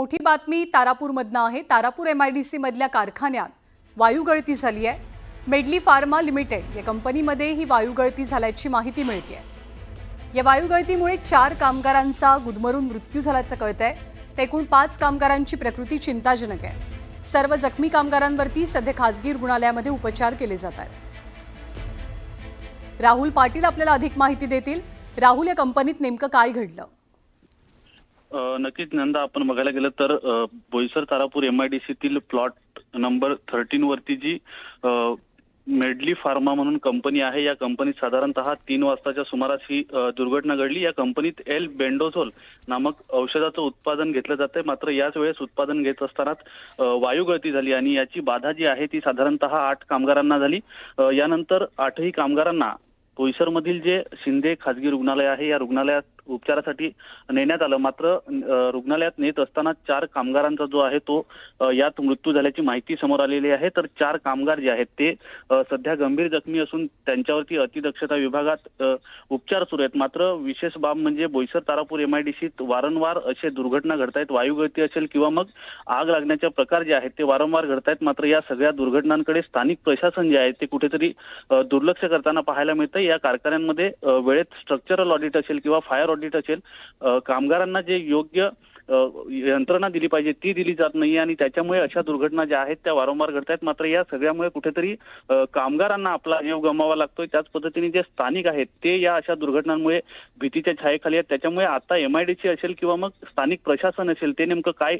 मोठी बातमी तारापूरमधनं आहे. तारापूर एम आय डी सीमधल्या कारखान्यात वायुगळती झाली आहे. मेडली फार्मा लिमिटेड या कंपनीमध्ये ही वायुगळती झाल्याची माहिती मिळते आहे या वायुगळतीमुळे चार कामगारांचा गुदमरून मृत्यू झाल्याचं कळतंय. तर एकूण पाच कामगारांची प्रकृती चिंताजनक आहे. सर्व जखमी कामगारांवरती सध्या खासगी रुग्णालयामध्ये उपचार केले जात आहेत. राहुल पाटील आपल्याला अधिक माहिती देतील. राहुल या कंपनीत नेमकं काय घडलं? नक्कीच नंदा आपण बघायला गेलं तर बोईसर तारापूर एमआयडीसीतील प्लॉट नंबर थर्टीन वरती जी मेडली फार्मा म्हणून कंपनी आहे या कंपनीत साधारणतः तीन वाजताच्या सुमारास ही दुर्घटना घडली. या कंपनीत एल बेंडोझोल नामक औषधाचं उत्पादन घेतलं जातंय. मात्र याच वेळेस उत्पादन घेत असतानाच वायू वायुगळती झाली आणि याची बाधा जी आहे ती साधारणतः आठ कामगारांना झाली. यानंतर आठही कामगारांना बोईसरमधील जे शिंदे खाजगी रुग्णालय आहे या रुग्णालयात उपचारासाठी नेण्यात आलं. मात्र रुग्णालयात नेत असताना चार कामगारांचा जो आहे तो यात मृत्यू झाल्याची माहिती समोर आलेली आहे. तर चार कामगार जे आहेत ते सध्या गंभीर जखमी असून त्यांच्यावरती अतिदक्षता विभागात उपचार सुरू आहेत. मात्र विशेष बाब म्हणजे बोईसर तारापूर एमआयडीसीत वारंवार असे दुर्घटना घडतायत. वायुगळती असेल किंवा मग आग लागण्याचे प्रकार जे आहेत ते वारंवार घडतायत. मात्र या सगळ्या दुर्घटनांकडे स्थानिक प्रशासन जे आहे ते कुठेतरी दुर्लक्ष करताना पाहायला मिळतं या कारखान्यांमध्ये वेळेत स्ट्रक्चरल ऑडिट असेल किंवा फायर ऑडिट असेल अ, कामगारांना जे योग्य यंत्रणा दिली पाहिजे ती दिली जात नाही आणि त्याच्यामुळे अशा दुर्घटना ज्या आहेत त्या वारंवार घडतायत. मात्र या सगळ्यामुळे कुठेतरी कामगारांना आपला जीव गमावा लागतोय. त्याच पद्धतीने जे स्थानिक आहेत ते या अशा दुर्घटनांमुळे भीतीच्या छायेखाली आहेत. त्याच्यामुळे आता एमआयडीसी असेल किंवा मग स्थानिक प्रशासन असेल ते नेमकं काय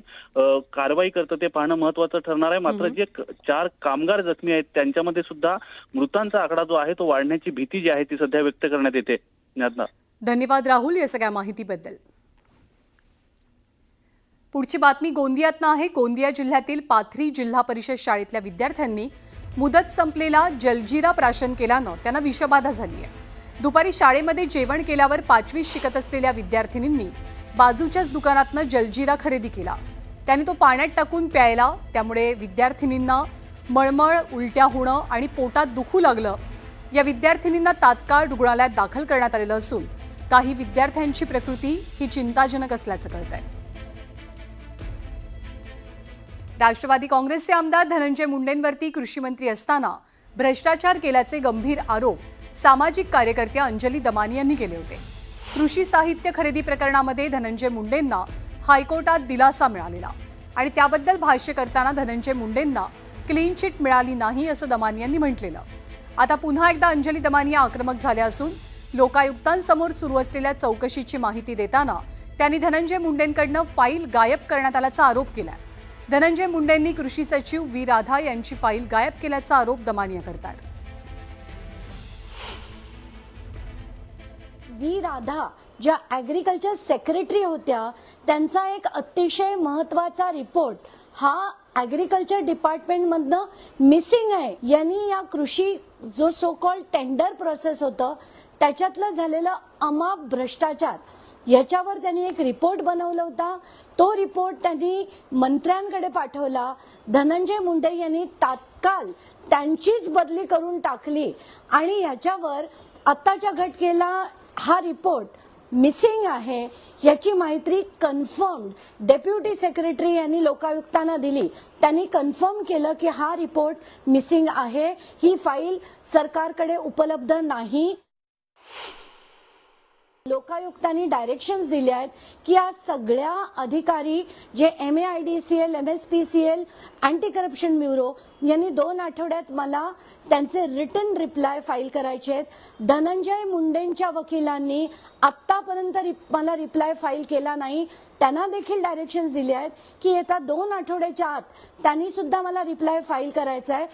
कारवाई करतं ते पाहणं महत्वाचं ठरणार आहे. मात्र जे चार कामगार जखमी आहेत त्यांच्यामध्ये सुद्धा मृतांचा आकडा जो आहे तो वाढण्याची भीती जी आहे ती सध्या व्यक्त करण्यात येते. ज्ञातना धन्यवाद राहुल या सगळ्या माहितीबद्दल. पुढची बातमी गोंदियातनं आहे. गोंदिया जिल्ह्यातील पाथरी जिल्हा परिषद शाळेतल्या विद्यार्थ्यांनी मुदत संपलेला जलजिरा प्राशन केल्यानं त्यांना विषबाधा झाली आहे दुपारी शाळेमध्ये जेवण केल्यावर पाचवीत शिकत असलेल्या विद्यार्थिनींनी बाजूच्याच दुकानातनं जलजिरा खरेदी केला. त्याने तो पाण्यात टाकून प्यायला त्यामुळे विद्यार्थिनींना मळमळ उलट्या होणं आणि पोटात दुखू लागलं. या विद्यार्थिनींना तात्काळ रुग्णालयात दाखल करण्यात आलेलं असून काही विद्यार्थ्यांची प्रकृती ही चिंताजनक असल्याचं कळत आहे राष्ट्रवादी काँग्रेसचे आमदार धनंजय मुंडेंवरती कृषी मंत्री असताना भ्रष्टाचार केल्याचे गंभीर आरोप सामाजिक कार्यकर्त्या अंजली दमानी यांनी केले होते. कृषी साहित्य खरेदी प्रकरणामध्ये धनंजय मुंडेंना हायकोर्टात दिलासा मिळालेला आणि त्याबद्दल भाष्य करताना धनंजय मुंडेंना क्लीन चिट मिळाली नाही असं दमानी यांनी म्हटलेलं. आता पुन्हा एकदा अंजली दमानीया आक्रमक झाल्या असून लोकायुक्तांसमोर सुरू असलेल्या चौकशीची माहिती देताना त्यांनी धनंजय मुंडेंकडनं फाईल गायब करण्यात आल्याचा आरोप केला धनंजय मुंडेंनी कृषी सचिव व्ही. राधा यांची फाईल गायब केल्याचा आरोप दमानिया करतात. व्ही. राधा ज्या ॲग्रिकल्चर सेक्रेटरी होत्या त्यांचा एक अतिशय महत्त्वाचा रिपोर्ट हा ॲग्रिकल्चर डिपार्टमेंटमधनं मिसिंग आहे. यांनी या कृषी जो सो कॉल टेंडर प्रोसेस होतं त्याच्यातलं झालेलं अमाप भ्रष्टाचार याच्यावर त्यांनी एक रिपोर्ट बनवला होता. तो रिपोर्ट त्यांनी मंत्र्यांकडे पाठवला. धनंजय मुंडे यांनी तात्काळ त्यांचीच बदली करून टाकली आणि ह्याच्यावर आत्ताच्या घटकेला हा रिपोर्ट मिसिंग आहे याची माहिती कन्फर्म डेप्युटी सेक्रेटरी यांनी लोकायुक्तांना दिली. त्यांनी कन्फर्म केलं की हा रिपोर्ट मिसिंग आहे. ही फाईल सरकारकडे उपलब्ध नाही. लोकायुक्तांनी डायरेक्शन्स दिले आहेत की या सगळ्या अधिकारी जे M A I D C L M S P C L anti corruption bureau यांनी दोन आठवड्यात मला त्यांचे रिटर्न रिप्लाय फाईल करायचे आहेत. धनंजय मुंडेंच्या वकिलांनी आत्तापर्यंत रिप- मला रिप्लाय फाईल केला नाही. त्यांना देखील डायरेक्शन्स दिले आहेत की येत्या दोन आठवड्याच्या आत त्यांनी सुद्धा मला रिप्लाय फाईल करायचा आहे.